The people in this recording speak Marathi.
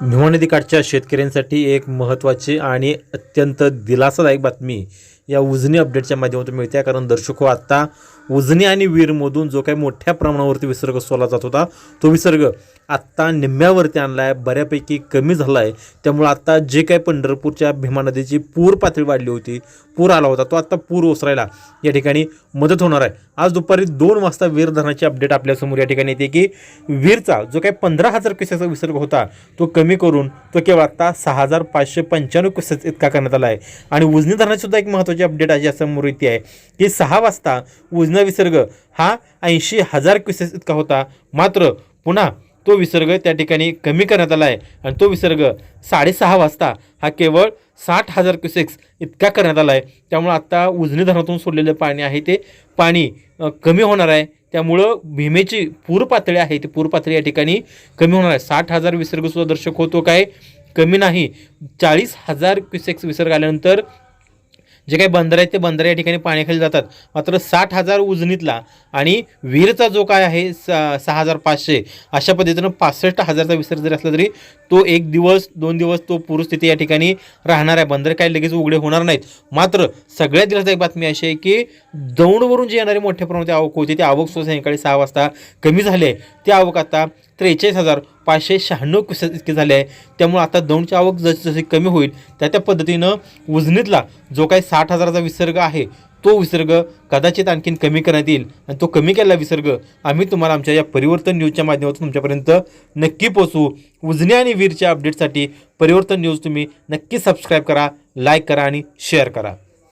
भिवा नदीकाठच्या शेतकऱ्यांसाठी एक महत्त्वाची आणि अत्यंत दिलासादायक बातमी या उजनी अपडेटच्या माध्यमातून मिळते. कारण दर्शक हो आत्ता उजनी आणि वीरमधून जो काही मोठ्या प्रमाणावरती विसर्ग सोडला जात होता तो विसर्ग आत्ता निम्म्यावरती आणला आहे बऱ्यापैकी कमी झाला आहे त्यामुळे आत्ता जे काही पंढरपूरच्या भीमा नदीची पूर पातळी वाढली होती पूर आला होता तो आत्ता पूर ओसरायला या ठिकाणी मदत होणार आहे. आज दुपारी दोन वाजता वीर धरणाची अपडेट आपल्यासमोर या ठिकाणी येते की वीरचा जो काही पंधरा हजार क्युसेचा विसर्ग होता तो कमी करून तो केवळ आत्ता सहा हजार पाचशे पंच्याण्णव क्युसेस इतका करण्यात आला आहे. आणि उजनी धरणाची सुद्धा एक महत्त्वाची अपडेट आहे समोर येते आहे की सहा वाजता उजना विसर्ग हा ऐंशी हजार क्युसेस इतका होता. मात्र पुन्हा तो विसर्ग त्या ठिकाणी कमी करण्यात आला आहे आणि तो विसर्ग साडेसहा वाजता हा केवळ साठ हजार क्युसेक्स इतका करण्यात आला आहे. त्यामुळं आत्ता उजनी धरणातून सोडलेलं पाणी आहे ते. पाणी कमी होणार आहे. त्यामुळं भीमेची पूर पातळी आहे ती पूर पातळी या ठिकाणी कमी होणार आहे. साठ हजार विसर्गसुद्धा दर्शक होतो काय? कमी नाही. चाळीस हजार क्युसेक्स विसर्ग आल्यानंतर जे काही बंदर आहेत ते बंदर या ठिकाणी पाण्याखाली जातात. मात्र साठ हजार उजनीतला आणि वीरचा जो काय आहे स सहा हजार पाचशे अशा पद्धतीनं पासष्ट हजारचा विसर्ग जरी असला तरी तो एक दिवस दोन दिवस तो पूरस्थिती या ठिकाणी राहणार आहे. बंदर काही लगेच उघडे होणार नाहीत. मात्र सगळ्यात दिवसात एक बातमी अशी आहे की दौंडवरून जे येणारे मोठ्या प्रमाणात आवक होती ती आवक सुद्धा सायंकाळी सहा वाजता कमी झाली आहे. ती आवक आता त्रेचाळीस हजार पाचशे शहाण्णव क्विसेस इतके झाले आहे. त्यामुळे आता दौंडची आवक जशी जशी कमी होईल त्या त्या पद्धतीनं उजनीतला जो काही साठ हजाराचा विसर्ग आहे तो विसर्ग कदाचित आणखीन कमी करण्यात येईल. आणि तो कमी केलेला विसर्ग आम्ही तुम्हाला आमच्या या परिवर्तन न्यूजच्या माध्यमातून तुमच्यापर्यंत नक्की पोचवू उजनी आणि वीरच्या अपडेटसाठी परिवर्तन न्यूज तुम्ही नक्की सबस्क्राईब करा लाईक करा आणि शेअर करा.